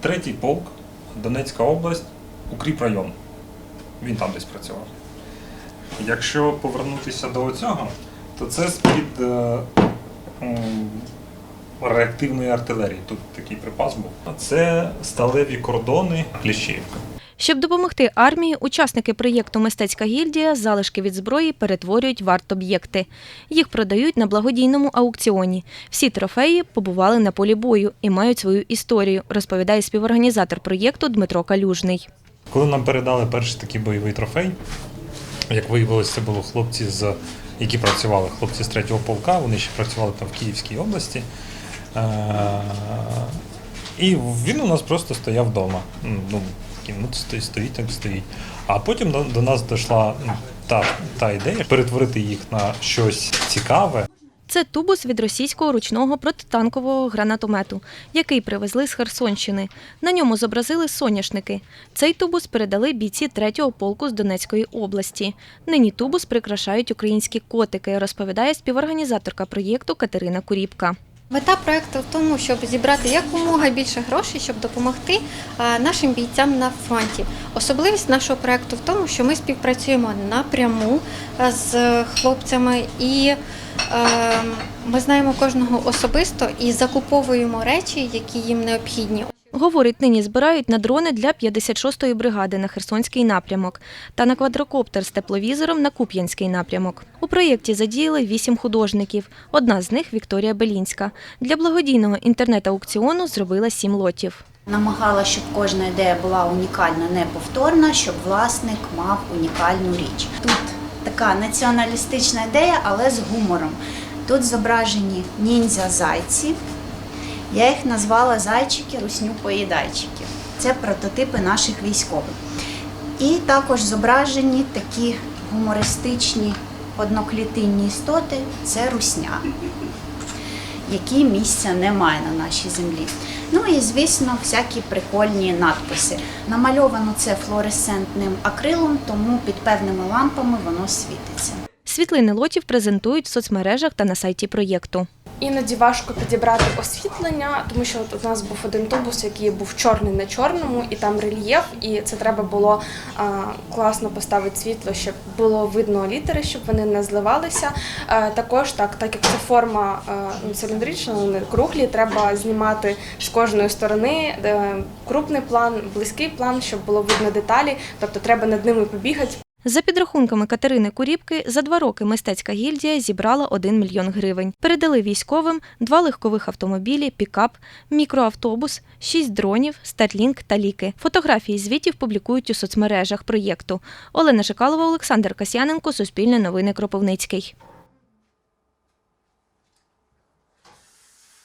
третій полк, Донецька область, укріпрайон. Він там десь працював. Якщо повернутися до цього, то це з-під е, е, реактивної артилерії. Тут такий припас був. Це сталеві кордони Кліщіївка. Щоб допомогти армії, учасники проєкту Мистецька гільдія залишки від зброї перетворюють в арт-об'єкти. Їх продають на благодійному аукціоні. Всі трофеї побували на полі бою і мають свою історію, розповідає співорганізатор проєкту Дмитро Калюжний. Коли нам передали перший такий бойовий трофей, як виявилося, це були хлопці, з, які працювали, хлопці з третього полка, вони ще працювали там в Київській області. Е, І він у нас просто стояв вдома. Ну, такий, ну, стоїть, стоїть, так стоїть. А потім до, до нас дійшла ну, та, та ідея перетворити їх на щось цікаве. Це тубус від російського ручного протитанкового гранатомету, який привезли з Херсонщини. На ньому зобразили соняшники. Цей тубус передали бійці 3-го полку з Донецької області. Нині тубус прикрашають українські котики, розповідає співорганізаторка проєкту Катерина Куріпка. Мета проекту в тому, щоб зібрати якомога більше грошей, щоб допомогти нашим бійцям на фронті. Особливість нашого проекту в тому, що ми співпрацюємо напряму з хлопцями і ми знаємо кожного особисто і закуповуємо речі, які їм необхідні. Говорить, нині збирають на дрони для 56-ї бригади на Херсонський напрямок та на квадрокоптер з тепловізором на Куп'янський напрямок. У проєкті задіяли вісім художників. Одна з них Вікторія Белінська. Для благодійного інтернет-аукціону зробила сім лотів. Намагала, щоб кожна ідея була унікальна, неповторна, щоб власник мав унікальну річ. Тут така націоналістична ідея, але з гумором. Тут зображені ніндзя-зайці. Я їх назвала зайчики, русню-поїдайчики. Це прототипи наших військових. І також зображені такі гумористичні одноклітинні істоти це русня, які місця немає на нашій землі. Ну і звісно, всякі прикольні надписи. Намальовано це флуоресцентним акрилом, тому під певними лампами воно світиться. Світлини лотів презентують в соцмережах та на сайті проєкту. Іноді важко підібрати освітлення, тому що от у нас був один тубус, який був чорний на чорному, і там рельєф, і це треба було а, класно поставити світло, щоб було видно літери, щоб вони не зливалися. А, також так, так як це форма а, ну, циліндрична, вони круглі, треба знімати з кожної сторони е, крупний план, близький план, щоб було видно деталі. Тобто треба над ними побігати. За підрахунками Катерини Куріпки, за два роки мистецька гільдія зібрала 1 мільйон гривень. Передали військовим два легкових автомобілі, пікап, мікроавтобус, шість дронів, старлінг та ліки. Фотографії звітів публікують у соцмережах проєкту. Олена Шикалова, Олександр Касьяненко, Суспільне новини Кропивницький.